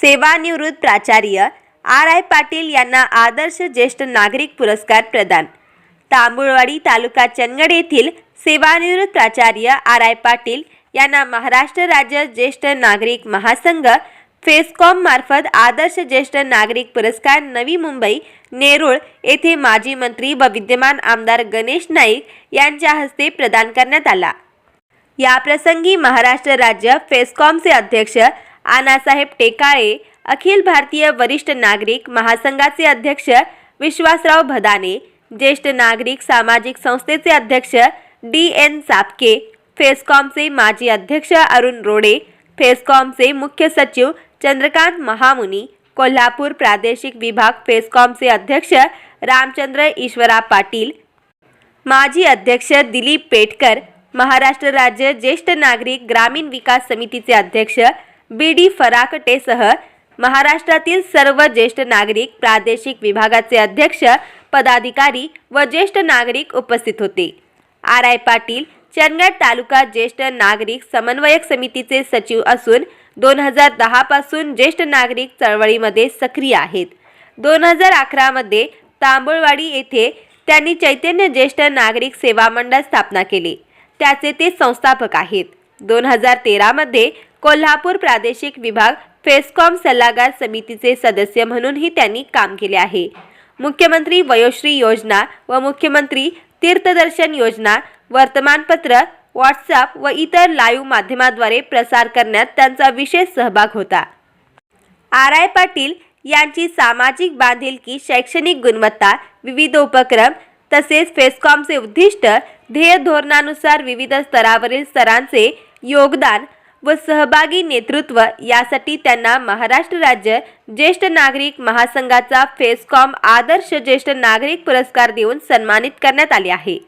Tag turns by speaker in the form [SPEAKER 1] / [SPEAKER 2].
[SPEAKER 1] सेवानिवृत्त प्राचार्य R I Patil यांना आदर्श ज्येष्ठ नागरिक पुरस्कार प्रदान. तांबुळवाडी तालुका चंदगड येथील सेवानिवृत्त प्राचार्य आर आय पाटील यांना महाराष्ट्र राज्य ज्येष्ठ नागरिक महासंघ फेसकॉम मार्फत आदर्श ज्येष्ठ नागरिक पुरस्कार नवी मुंबई नेरूळ येथे माजी मंत्री व विद्यमान आमदार गणेश नाईक यांच्या हस्ते प्रदान करण्यात आला. याप्रसंगी महाराष्ट्र राज्य फेसकॉमचे अध्यक्ष आनासाहेब टेकाळे अखिल भारतीय वरिष्ठ नागरिक महासंघाचे अध्यक्ष विश्वासराव भदाने ज्येष्ठ नागरिक सामाजिक संस्थेचे अध्यक्ष डी एन सापके फेसकॉमचे माजी अध्यक्ष अरुण रोडे फेसकॉमचे मुख्य सचिव चंद्रकांत महामुनी कोल्हापूर प्रादेशिक विभाग फेसकॉमचे अध्यक्ष रामचंद्र ईश्वरा पाटील माजी अध्यक्ष दिलीप पेटकर महाराष्ट्र राज्य ज्येष्ठ नागरिक ग्रामीण विकास समितीचे अध्यक्ष बी डी फराकटेसह महाराष्ट्रातील सर्व ज्येष्ठ नागरिक प्रादेशिक विभागाचे अध्यक्ष पदाधिकारी व ज्येष्ठ नागरिक उपस्थित होते. आर आय पाटील चंदगड तालुका ज्येष्ठ नागरिक समन्वयक समितीचे सचिव असून दोन हजार दहापासून ज्येष्ठ नागरिक चळवळीमध्ये सक्रिय आहेत. दोन हजार अकरामध्ये तांबुळवाडी येथे त्यांनी चैतन्य ज्येष्ठ नागरिक सेवा मंडळ स्थापना केले. त्याचे ते संस्थापक आहेत. दोन हजार तेरामध्ये कोल्हापूर प्रादेशिक विभाग फेस्कॉम सल्लागार समितीचे सदस्य म्हणूनही त्यांनी काम केले आहे. मुख्यमंत्री वयोश्री योजना व मुख्यमंत्री तीर्थदर्शन योजना वर्तमानपत्र व्हॉट्सअप व इतर लाईव्ह माध्यमाद्वारे प्रसार करण्यात त्यांचा विशेष सहभाग होता. आर. आय. पाटील यांची सामाजिक बांधिलकी शैक्षणिक गुणवत्ता विविध उपक्रम तसेच फेस्कॉमचे उद्दिष्ट ध्येय धोरणानुसार विविध स्तरावरील स्तरांचे योगदान व सहभागी नेतृत्व यासाठी त्यांना महाराष्ट्र राज्य ज्येष्ठ नागरिक महासंघाचा फेसकॉम आदर्श ज्येष्ठ नागरिक पुरस्कार देऊन सन्मानित करण्यात आले आहे.